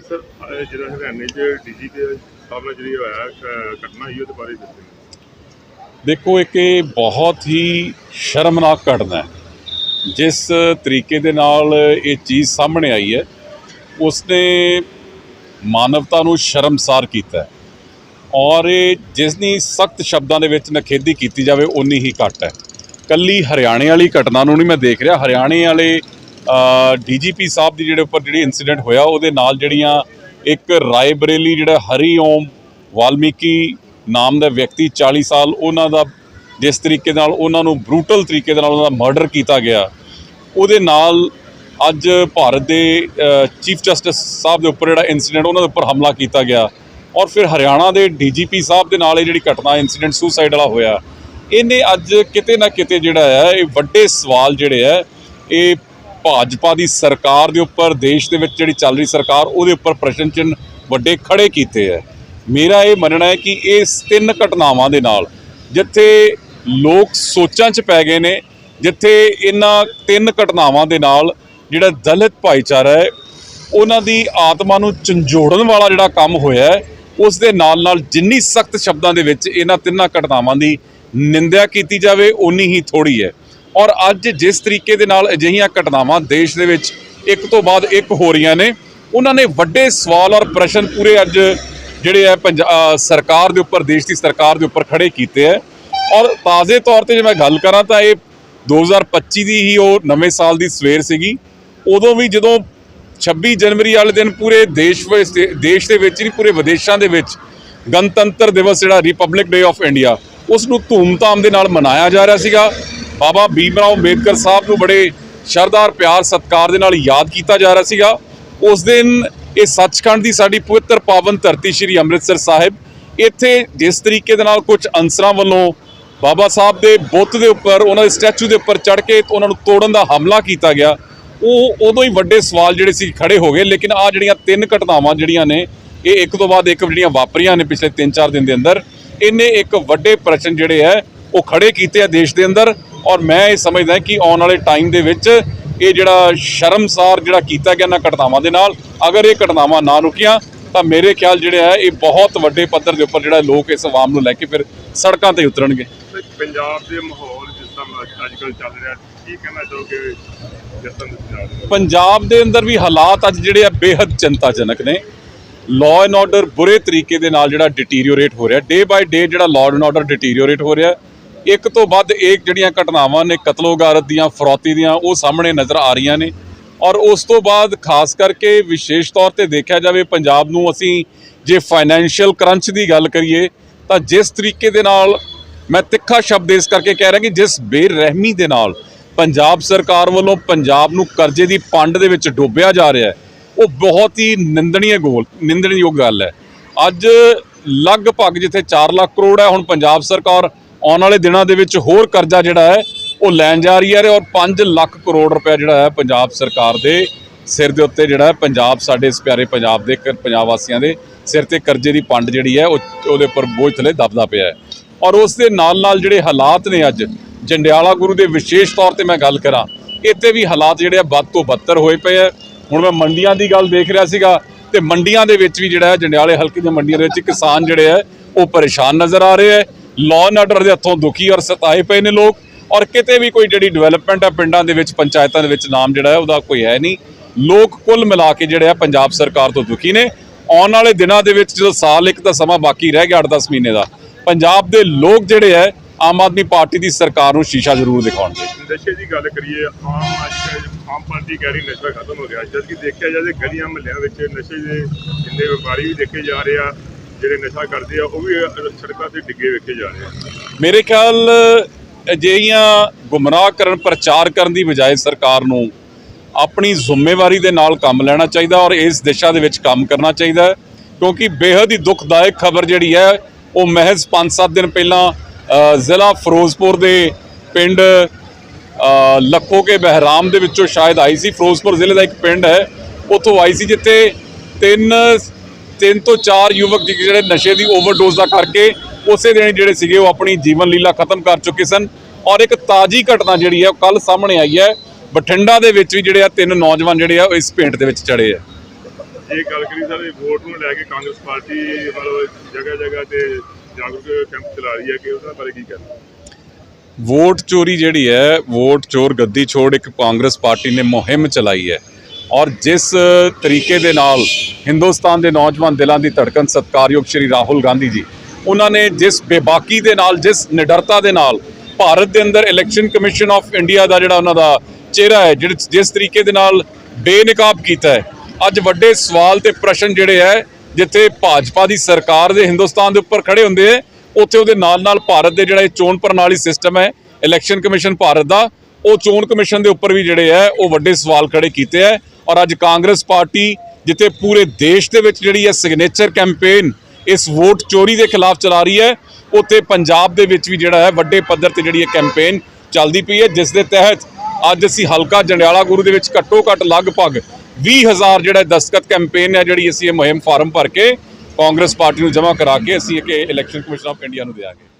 Sir, ਅਹ ਜਿਹੜਾ ਹਰਿਆਣੇ ਚ ਡੀਜੀ ਦੇ ਸਾਹਮਣੇ ਜਿਹੜੀ ਹੋਇਆ ਘਟਨਾ ਹੋਈ, ਉਹਦੇ ਬਾਰੇ ਦੱਸੋ। ਦੇਖੋ, ਇੱਕ ਇਹ ਬਹੁਤ ਹੀ ਸ਼ਰਮਨਾਕ ਘਟਨਾ ਹੈ। ਜਿਸ ਤਰੀਕੇ ਦੇ ਨਾਲ ਇਹ ਚੀਜ਼ ਸਾਹਮਣੇ ਆਈ ਹੈ, ਉਸਨੇ ਮਾਨਵਤਾ ਨੂੰ ਸ਼ਰਮਸਾਰ ਕੀਤਾ ਔਰ ਇਹ ਜਿਸਨੀ ਸਖਤ ਸ਼ਬਦਾਂ ਦੇ ਵਿੱਚ ਨਖੇਦੀ ਕੀਤੀ ਜਾਵੇ ਉਨੀ ਹੀ ਘੱਟ ਹੈ। ਕੱਲੀ ਹਰਿਆਣੇ ਵਾਲੀ ਘਟਨਾ ਨੂੰ ਨਹੀਂ ਮੈਂ ਦੇਖ ਰਿਹਾ। ਹਰਿਆਣੇ ਵਾਲੇ ਡੀਜੀਪੀ ਸਾਹਿਬ ਦੀ ਜਿਹੜੇ ਉੱਪਰ ਜਿਹੜੀ ਇਨਸੀਡੈਂਟ ਹੋਇਆ, ਉਹਦੇ ਨਾਲ ਜਿਹੜੀਆਂ ਇੱਕ ਰਾਏਬਰੇਲੀ ਜਿਹੜਾ ਹਰੀ ਓਮ ਵਾਲਮੀਕੀ ਨਾਮ ਦਾ ਵਿਅਕਤੀ 40 ਸਾਲ, ਉਹਨਾਂ ਦਾ ਜਿਸ ਤਰੀਕੇ ਨਾਲ ਉਹਨਾਂ ਨੂੰ ਬਰੂਟਲ ਤਰੀਕੇ ਦੇ ਨਾਲ ਉਹਨਾਂ ਦਾ ਮਰਡਰ ਕੀਤਾ ਗਿਆ, ਉਹਦੇ ਨਾਲ ਅੱਜ ਭਾਰਤ ਦੇ ਚੀਫ ਜਸਟਿਸ ਸਾਹਿਬ ਦੇ ਉੱਪਰ ਜਿਹੜਾ ਇਨਸੀਡੈਂਟ ਉਹਨਾਂ ਦੇ ਉੱਪਰ ਹਮਲਾ ਕੀਤਾ ਗਿਆ ਔਰ ਫਿਰ ਹਰਿਆਣਾ ਦੇ ਡੀਜੀਪੀ ਸਾਹਿਬ ਦੇ ਨਾਲ ਇਹ ਜਿਹੜੀ ਘਟਨਾ ਇਨਸੀਡੈਂਟ ਸੁਸਾਈਡ ਵਾਲਾ ਹੋਇਆ, ਇਹਨੇ ਅੱਜ ਕਿਤੇ ਨਾ ਕਿਤੇ ਜਿਹੜਾ ਹੈ, ਇਹ ਵੱਡੇ ਸਵਾਲ ਜਿਹੜੇ ਹੈ, ਇਹ ਭਾਜਪਾ ਦੀ ਸਰਕਾਰ ਦੇ ਉੱਪਰ, ਦੇਸ਼ ਦੇ ਵਿੱਚ ਜਿਹੜੀ ਚੱਲ ਰਹੀ ਸਰਕਾਰ, ਉਹਦੇ ਉੱਪਰ ਪ੍ਰਸ਼ਨ ਚਿੰਨ੍ਹ ਵੱਡੇ ਖੜੇ ਕੀਤੇ ਹੈ। ਮੇਰਾ ਇਹ ਮੰਨਣਾ ਹੈ ਕਿ ਇਸ ਤਿੰਨ ਘਟਨਾਵਾਂ ਦੇ ਨਾਲ ਜਿੱਥੇ ਲੋਕ ਸੋਚਾਂ 'ਚ ਪੈ ਗਏ ਨੇ, ਜਿੱਥੇ ਇਹਨਾਂ ਤਿੰਨ ਘਟਨਾਵਾਂ ਦੇ ਨਾਲ ਜਿਹੜਾ ਦਲਿਤ ਭਾਈਚਾਰਾ ਹੈ, ਉਹਨਾਂ ਦੀ ਆਤਮਾ ਨੂੰ ਝੰਜੋੜਨ ਵਾਲਾ ਜਿਹੜਾ ਕੰਮ ਹੋਇਆ ਹੈ, ਉਸ ਦੇ ਨਾਲ ਨਾਲ ਜਿੰਨੀ ਸਖਤ ਸ਼ਬਦਾਂ ਦੇ ਵਿੱਚ ਇਹਨਾਂ ਤਿੰਨਾਂ ਘਟਨਾਵਾਂ ਦੀ ਨਿੰਦਿਆ ਕੀਤੀ ਜਾਵੇ, ਓਨੀ ਹੀ ਥੋੜੀ ਹੈ। ਔਰ ਅੱਜ ਜਿਸ ਤਰੀਕੇ ਦੇ ਨਾਲ ਅਜਿਹੀਆਂ ਘਟਨਾਵਾਂ ਦੇਸ਼ ਦੇ ਵਿੱਚ ਇੱਕ ਤੋਂ ਬਾਅਦ ਇੱਕ ਹੋ ਰਹੀਆਂ ਨੇ, ਉਹਨਾਂ ਨੇ ਵੱਡੇ ਸਵਾਲ ਔਰ ਪ੍ਰਸ਼ਨ ਪੂਰੇ ਅੱਜ ਜਿਹੜੇ ਹੈ ਪੰਜ- ਸਰਕਾਰ ਦੇ ਉੱਪਰ, ਦੇਸ਼ ਦੀ ਸਰਕਾਰ ਦੇ ਉੱਪਰ ਖੜੇ ਕੀਤੇ ਹੈ ਔਰ ਤਾਜ਼ੇ ਤੌਰ ਤੇ ਜੇ ਮੈਂ ਗੱਲ ਕਰਾਂ ਤਾਂ ਇਹ 2025 ਦੀ ਹੀ ਉਹ ਨਵੇਂ ਸਾਲ ਦੀ ਸਵੇਰ ਸੀਗੀ। ਉਦੋਂ ਵੀ ਜਦੋਂ 26 ਜਨਵਰੀ ਵਾਲੇ ਦਿਨ ਪੂਰੇ ਦੇਸ਼ ਵਿੱਚ ਦੇਸ਼ ਦੇ ਵਿੱਚ ਨਹੀਂ, ਪੂਰੇ ਵਿਦੇਸ਼ਾਂ ਦੇ ਵਿੱਚ ਗਣਤੰਤਰ ਦਿਵਸ ਜਿਹੜਾ ਰਿਪਬਲਿਕ ਡੇ ਆਫ ਇੰਡੀਆ ਉਸ ਨੂੰ ਧੂਮਧਾਮ ਦੇ ਨਾਲ ਮਨਾਇਆ ਜਾ ਰਿਹਾ ਸੀਗਾ। ਬਾਬਾ ਭੀਮ ਰਾਓ ਅੰਬੇਦਕਰ ਸਾਹਿਬ ਨੂੰ ਬੜੇ ਸ਼ਰਧਾਰ, ਪਿਆਰ, ਸਤਿਕਾਰ ਦੇ ਨਾਲ ਯਾਦ ਕੀਤਾ ਜਾ ਰਿਹਾ ਸੀਗਾ। ਉਸ ਦਿਨ ਇਹ ਸੱਚਖੰਡ ਦੀ ਸਾਡੀ ਪਵਿੱਤਰ ਪਾਵਨ ਧਰਤੀ ਸ੍ਰੀ ਅੰਮ੍ਰਿਤਸਰ ਸਾਹਿਬ, ਇੱਥੇ ਜਿਸ ਤਰੀਕੇ ਦੇ ਨਾਲ ਕੁਝ ਅੰਸਰਾਂ ਵੱਲੋਂ ਬਾਬਾ ਸਾਹਿਬ ਦੇ ਬੁੱਤ ਦੇ ਉੱਪਰ, ਉਹਨਾਂ ਦੇ ਸਟੈਚੂ ਦੇ ਉੱਪਰ ਚੜ ਕੇ ਉਹਨਾਂ ਨੂੰ ਤੋੜਨ ਦਾ ਹਮਲਾ ਕੀਤਾ ਗਿਆ। ਉਹ ਉਦੋਂ ਹੀ ਵੱਡੇ ਸਵਾਲ ਜਿਹੜੇ ਸੀ ਖੜੇ ਹੋ ਗਏ, ਲੇਕਿਨ ਆ ਜਿਹੜੀਆਂ ਤਿੰਨ ਘਟਨਾਵਾਂ ਜਿਹੜੀਆਂ ਨੇ, ਇਹ ਇੱਕ ਤੋਂ ਬਾਅਦ ਇੱਕ ਜਿਹੜੀਆਂ ਵਾਪਰੀਆਂ ਨੇ ਪਿਛਲੇ 3-4 ਦਿਨ ਦੇ ਅੰਦਰ ਇਹਨੇ ਇੱਕ ਵੱਡੇ ਪ੍ਰਸ਼ਨ ਜਿਹੜੇ ਹੈ, ਉਹ ਖੜੇ ਕੀਤੇ ਆ ਦੇਸ਼ ਦੇ ਅੰਦਰ। ਔਰ ਮੈਂ ਇਹ ਸਮਝਦਾ ਕਿ ਆਉਣ ਵਾਲੇ ਟਾਈਮ ਦੇ ਵਿੱਚ ਇਹ ਜਿਹੜਾ ਸ਼ਰਮਸਾਰ ਜਿਹੜਾ ਕੀਤਾ ਗਿਆ ਨਾ ਘਟਨਾਵਾਂ ਦੇ ਨਾਲ ਅਗਰ ਇਹ ਘਟਨਾਵਾਂ ਨਾ ਰੁਕੀਆਂ ਤਾਂ ਮੇਰੇ ਖਿਆਲ ਜਿਹੜੇ ਹੈ ਇਹ ਬਹੁਤ ਵੱਡੇ ਪੱਧਰ ਦੇ ਉੱਪਰ ਜਿਹੜਾ ਲੋਕ ਇਸ ਆਵਾਮ ਨੂੰ ਲੈ ਕੇ ਫਿਰ ਸੜਕਾਂ ਤੇ ਉਤਰਨਗੇ। ਪੰਜਾਬ ਦੇ ਮਾਹੌਲ ਜਿਸ ਤਰ੍ਹਾਂ ਅੱਜ ਕੱਲ੍ਹ ਚੱਲ ਰਿਹਾ ਕੀ ਕਹਿਣਾ ਚਾਹੋਗੇ ਪੰਜਾਬ ਦੇ ਅੰਦਰ ਵੀ ਹਾਲਾਤ ਅੱਜ ਜਿਹੜੇ ਆ ਬੇहद ਚਿੰਤਾਜਨਕ ਨੇ। ਲਾਅ ਐਂਡ ਆਰਡਰ ਬੁਰੇ ਤਰੀਕੇ ਦੇ ਨਾਲ ਜਿਹੜਾ ਡਿਟੀਰੀਓਰੇਟ ਹੋ ਰਿਹਾ ਡੇ ਬਾਈ ਡੇ ਜਿਹੜਾ ਲਾਅ ਐਂਡ ਆਰਡਰ ਡਿਟੀਰੀਓਰੇਟ ਹੋ ਰਿਹਾ ਇੱਕ ਤੋਂ ਵੱਧ ਇਹ ਜਿਹੜੀਆਂ ਘਟਨਾਵਾਂ ਨੇ ਕਤਲੋਗਾਰਤ ਦੀਆਂ, ਫਰੌਤੀ ਦੀਆਂ, ਉਹ ਸਾਹਮਣੇ ਨਜ਼ਰ ਆ ਰਹੀਆਂ ਨੇ। ਔਰ ਉਸ ਤੋਂ ਬਾਅਦ ਖਾਸ ਕਰਕੇ ਵਿਸ਼ੇਸ਼ ਤੌਰ ਤੇ ਦੇਖਿਆ ਜਾਵੇ ਪੰਜਾਬ ਨੂੰ ਅਸੀਂ ਜੇ ਫਾਈਨੈਂਸ਼ੀਅਲ ਕਰੰਚ ਦੀ ਗੱਲ ਕਰੀਏ, ਤਾਂ ਜਿਸ ਤਰੀਕੇ ਦੇ ਨਾਲ, ਮੈਂ ਤਿੱਖਾ ਸ਼ਬਦ ਇਸ ਕਰਕੇ ਕਹਿ ਰਿਹਾ ਕਿ ਜਿਸ ਬੇਰਹਿਮੀ ਦੇ ਨਾਲ ਪੰਜਾਬ ਸਰਕਾਰ ਵੱਲੋਂ ਪੰਜਾਬ ਨੂੰ ਕਰਜ਼ੇ ਦੀ ਪੰਡ ਦੇ ਵਿੱਚ ਡੋਬਿਆ ਜਾ ਰਿਹਾ ਹੈ, ਉਹ ਬਹੁਤ ਹੀ ਨਿੰਦਣੀय ਗੋਲ, ਨਿੰਦਣਯੋਗ ਗੱਲ ਹੈ। ਅੱਜ ਲਗਭਗ ਜਿੱਥੇ 4 ਲੱਖ ਕਰੋੜ ਹੈ ਹੁਣ ਪੰਜਾਬ ਸਰਕਾਰ ਆਉਣ ਵਾਲੇ ਦਿਨਾਂ ਦੇ ਵਿੱਚ ਹੋਰ ਕਰਜ਼ਾ ਜਿਹੜਾ ਹੈ, ਉਹ ਲੈਣ ਜਾ ਰਹੀ ਹੈ ਔਰ 5 ਲੱਖ ਕਰੋੜ ਰੁਪਏ ਜਿਹੜਾ ਹੈ ਪੰਜਾਬ ਸਰਕਾਰ ਦੇ ਸਿਰ ਦੇ ਉੱਤੇ ਜਿਹੜਾ ਹੈ, ਪੰਜਾਬ ਸਾਡੇ ਇਸ ਪਿਆਰੇ ਪੰਜਾਬ ਦੇ ਕ- ਪੰਜਾਬ ਵਾਸੀਆਂ ਦੇ ਸਿਰ ਤੇ ਕਰਜ਼ੇ ਦੀ ਪੰਡ ਜਿਹੜੀ ਹੈ, ਉਹ, ਉਹਦੇ ਉੱਪਰ ਬੋਝ ਥਲੇ ਦਬਦਾ ਪਿਆ ਹੈ। ਔਰ ਉਸ ਦੇ ਨਾਲ ਨਾਲ ਜਿਹੜੇ ਹਾਲਾਤ ਨੇ ਅੱਜ, ਜੰਡਿਆਲਾ ਗੁਰੂ ਦੇ ਵਿਸ਼ੇਸ਼ ਤੌਰ ਤੇ ਮੈਂ ਗੱਲ ਕਰਾਂ, ਇੱਥੇ ਵੀ ਹਾਲਾਤ ਜਿਹੜੇ ਆ ਵੱਧ ਤੋਂ ਬੱਤਰ ਹੋਏ ਪਏ ਆ ਹੁਣ ਮੈਂ ਮੰਡੀਆਂ ਦੀ ਗੱਲ ਦੇਖ ਰਿਹਾ ਸੀਗਾ ਤੇ ਮੰਡੀਆਂ ਦੇ ਵਿੱਚ ਵੀ ਜਿਹੜਾ ਜੰਡਿਆਲੇ ਹਲਕੇ ਦੀਆਂ ਮੰਡੀਆਂ ਦੇ ਵਿੱਚ ਕਿਸਾਨ ਜਿਹੜੇ ਆ ਉਹ ਪਰੇਸ਼ਾਨ ਨਜ਼ਰ ਆ ਰਹੇ ਆ ਲਾਅ ਐਂਡ ਆਰਡਰ ਦੇ ਹੱਥੋਂ ਦੁਖੀ ਔਰ ਸਤਾਏ ਪਏ ਨੇ ਲੋਕ ਔਰ ਕਿਤੇ ਵੀ ਕੋਈ ਜਿਹੜੀ ਡਿਵੈਲਪਮੈਂਟ ਆ ਪਿੰਡਾਂ ਦੇ ਵਿੱਚ, ਪੰਚਾਇਤਾਂ ਦੇ ਵਿੱਚ ਨਾਮ ਜਿਹੜਾ ਹੈ ਉਹਦਾ ਕੋਈ ਹੈ ਨਹੀਂ। ਲੋਕ ਕੁੱਲ ਮਿਲਾ ਕੇ ਜਿਹੜੇ ਆ ਪੰਜਾਬ ਸਰਕਾਰ ਤੋਂ ਦੁਖੀ ਨੇ। ਆਉਣ ਵਾਲੇ ਦਿਨਾਂ ਦੇ ਵਿੱਚ ਜਦੋਂ ਸਾਲ ਇੱਕ ਦਾ ਸਮਾਂ ਬਾਕੀ ਰਹਿ ਗਿਆ 8-10 ਮਹੀਨੇ ਦਾ, ਪੰਜਾਬ ਦੇ ਲੋਕ ਜਿਹੜੇ ਹੈ, ਆਮ ਆਦਮੀ ਪਾਰਟੀ ਦੀ ਸਰਕਾਰ ਨੂੰ ਸ਼ੀਸ਼ਾ ਜ਼ਰੂਰ ਦਿਖਾਉਣਗੇ। ਨਸ਼ੇ ਦੀ ਗੱਲ ਕਰੀਏ, ਆਮ ਆਮ ਪਾਰਟੀ ਕਹਿ ਰਹੀ ਨਸ਼ਾ ਖਤਮ ਹੋ ਗਿਆ। ਜਦ ਕਿ ਦੇਖਿਆ ਜਾਵੇ ਗਲੀਆਂ ਮਹੱਲਿਆਂ ਵਿੱਚ ਨਸ਼ੇ ਦੇ ਜਿੰਨੇ ਵਪਾਰੀ ਵੀ ਦੇਖੇ ਜਾ ਰਹੇ ਆ ਜਿਹੜੇ ਨਸ਼ਾ ਕਰਦੇ ਆ, ਉਹ ਵੀ ਸੜਕਾਂ ਤੇ ਡਿੱਗੇ ਵੇਖੇ ਜਾ ਰਹੇ ਆ। ਮੇਰੇ ਖਿਆਲ ਅਜਿਹੀਆਂ ਗੁੰਮਰਾਹ ਕਰਨ, ਪ੍ਰਚਾਰ ਕਰਨ ਦੀ ਬਜਾਏ ਸਰਕਾਰ ਨੂੰ ਆਪਣੀ ਜ਼ਿੰਮੇਵਾਰੀ ਦੇ ਨਾਲ ਕੰਮ ਲੈਣਾ ਚਾਹੀਦਾ ਔਰ ਇਸ ਦਿਸ਼ਾ ਦੇ ਵਿੱਚ ਕੰਮ ਕਰਨਾ ਚਾਹੀਦਾ ਕਿਉਂਕਿ ਬੇहद ਹੀ ਦੁਖਦਾਇਕ ਖਬਰ ਜਿਹੜੀ ਹੈ, ਉਹ ਮਹਿਜ਼ 5-7 ਦਿਨ ਪਹਿਲਾਂ ਜ਼ਿਲ੍ਹਾ ਫਿਰੋਜ਼ਪੁਰ ਦੇ ਪਿੰਡ ਲੱਖੋ ਕੇ ਬਹਿਰਾਮ ਦੇ ਵਿੱਚੋਂ ਸ਼ਾਇਦ ਆਈ ਸੀ। ਫਿਰੋਜ਼ਪੁਰ ਜ਼ਿਲ੍ਹੇ ਦਾ ਇੱਕ ਪਿੰਡ ਹੈ, ਉੱਥੋਂ ਆਈ ਸੀ ਜਿੱਥੇ ਤਿੰਨ ਤਿੰਨ ਤੋਂ ਚਾਰ ਯੁਵਕ ਜਿਹੜੇ ਨਸ਼ੇ ਦੀ ਓਵਰਡੋਜ਼ ਦਾ ਕਰਕੇ ਉਸੇ ਦਿਨ ਜਿਹੜੇ ਸੀਗੇ ਉਹ ਆਪਣੀ ਜੀਵਨ ਲੀਲਾ ਖਤਮ ਕਰ ਚੁੱਕੇ ਸਨ। ਔਰ ਇੱਕ ਤਾਜੀ ਘਟਨਾ ਜਿਹੜੀ ਹੈ ਉਹ ਕੱਲ ਸਾਹਮਣੇ ਆਈ ਹੈ। ਬਠਿੰਡਾ ਦੇ ਵਿੱਚ ਵੀ ਜਿਹੜੇ ਆ ਤਿੰਨ ਨੌਜਵਾਨ ਜਿਹੜੇ ਆ ਉਹ ਇਸ ਭੇਂਟ ਦੇ ਵਿੱਚ ਚੜੇ ਆ। ਜੇ ਗੱਲ ਕਰੀ ਸਰ ਇਹ ਵੋਟ ਨੂੰ ਲੈ ਕੇ ਕਾਂਗਰਸ ਪਾਰਟੀ ਮਤਲਬ ਜਗ੍ਹਾ ਜਗ੍ਹਾ ਤੇ ਜਾਗਰੂਕ ਕੈਂਪ ਚਲਾ ਰਹੀ ਹੈ ਕਿ ਉਹਨਾਂ ਬਾਰੇ ਕੀ ਕਹਿਣਾ? ਵੋਟ ਚੋਰੀ ਜਿਹੜੀ ਹੈ ਵੋਟ ਚੋਰ ਗੱਦੀ ਛੋੜ ਇੱਕ ਕਾਂਗਰਸ ਪਾਰਟੀ ਨੇ ਮੁਹਿੰਮ ਚਲਾਈ ਹੈ। ਔਰ ਜਿਸ ਤਰੀਕੇ ਦੇ ਨਾਲ ਹਿੰਦੁਸਤਾਨ ਦੇ ਨੌਜਵਾਨ ਦਿਲਾਂ ਦੀ ਧੜਕਣ ਸਤਕਾਰਯੋਗ ਸ਼੍ਰੀ ਰਾਹੁਲ ਗਾਂਧੀ ਜੀ, ਉਹਨਾਂ ਨੇ ਜਿਸ ਬੇਬਾਕੀ ਦੇ ਨਾਲ, ਜਿਸ ਨਿਡਰਤਾ ਦੇ ਨਾਲ ਭਾਰਤ ਦੇ ਅੰਦਰ ਇਲੈਕਸ਼ਨ ਕਮਿਸ਼ਨ ਆਫ ਇੰਡੀਆ ਦਾ ਜਿਹੜਾ ਉਹਨਾਂ ਦਾ ਚਿਹਰਾ ਹੈ ਜਿਹੜੇ ਜਿਸ ਤਰੀਕੇ ਦੇ ਨਾਲ ਬੇਨਕਾਬ ਕੀਤਾ ਹੈ, ਅੱਜ ਵੱਡੇ ਸਵਾਲ ਤੇ ਪ੍ਰਸ਼ਨ ਜਿਹੜੇ ਹੈ, ਜਿੱਥੇ ਭਾਜਪਾ ਦੀ ਸਰਕਾਰ ਦੇ ਹਿੰਦੁਸਤਾਨ ਦੇ ਉੱਪਰ ਖੜੇ ਹੁੰਦੇ ਹੈ, ਉੱਥੇ ਉਹਦੇ ਨਾਲ ਨਾਲ ਭਾਰਤ ਦੇ ਜਿਹੜਾ ਇਹ ਚੋਣ ਪ੍ਰਣਾਲੀ ਸਿਸਟਮ ਹੈ ਇਲੈਕਸ਼ਨ ਕਮਿਸ਼ਨ ਭਾਰਤ ਦਾ, ਉਹ ਚੋਣ ਕਮਿਸ਼ਨ ਦੇ ਉੱਪਰ ਵੀ ਜਿਹੜੇ ਹੈ, ਉਹ ਵੱਡੇ ਸਵਾਲ ਖੜੇ ਕੀਤੇ ਹੈ। ਔਰ ਅੱਜ ਕਾਂਗਰਸ ਪਾਰਟੀ ਜਿੱਥੇ ਪੂਰੇ ਦੇਸ਼ ਦੇ ਵਿੱਚ ਜਿਹੜੀ ਹੈ ਸਿਗਨੇਚਰ ਕੈਂਪੇਨ ਇਸ ਵੋਟ ਚੋਰੀ ਦੇ ਖਿਲਾਫ ਚਲਾ ਰਹੀ ਹੈ, ਉੱਥੇ ਪੰਜਾਬ ਦੇ ਵਿੱਚ ਵੀ ਜਿਹੜਾ ਹੈ ਵੱਡੇ ਪੱਧਰ ਤੇ ਜਿਹੜੀ ਇਹ ਕੈਂਪੇਨ ਚੱਲਦੀ ਪਈ ਹੈ, ਜਿਸ ਦੇ ਤਹਿਤ ਅੱਜ ਅਸੀਂ ਹਲਕਾ ਜੰਡਿਆਲਾ ਗੁਰੂ ਦੇ ਵਿੱਚ ਘੱਟੋ ਘੱਟ ਲਗਭਗ 20000 ਜਿਹੜਾ ਦਸਤਖਤ ਕੈਂਪੇਨ ਹੈ, ਜਿਹੜੀ ਅਸੀਂ ਇਹ ਮੁਹਿੰਮ ਫਾਰਮ ਭਰ ਕੇ ਕਾਂਗਰਸ ਪਾਰਟੀ ਨੂੰ ਜਮ੍ਹਾਂ ਕਰਾ ਕੇ ਅਸੀਂ ਇਹ ਇਲੈਕਸ਼ਨ ਕਮਿਸ਼ਨ ਆਫ ਇੰਡੀਆ ਨੂੰ ਦਿਆਂਗੇ।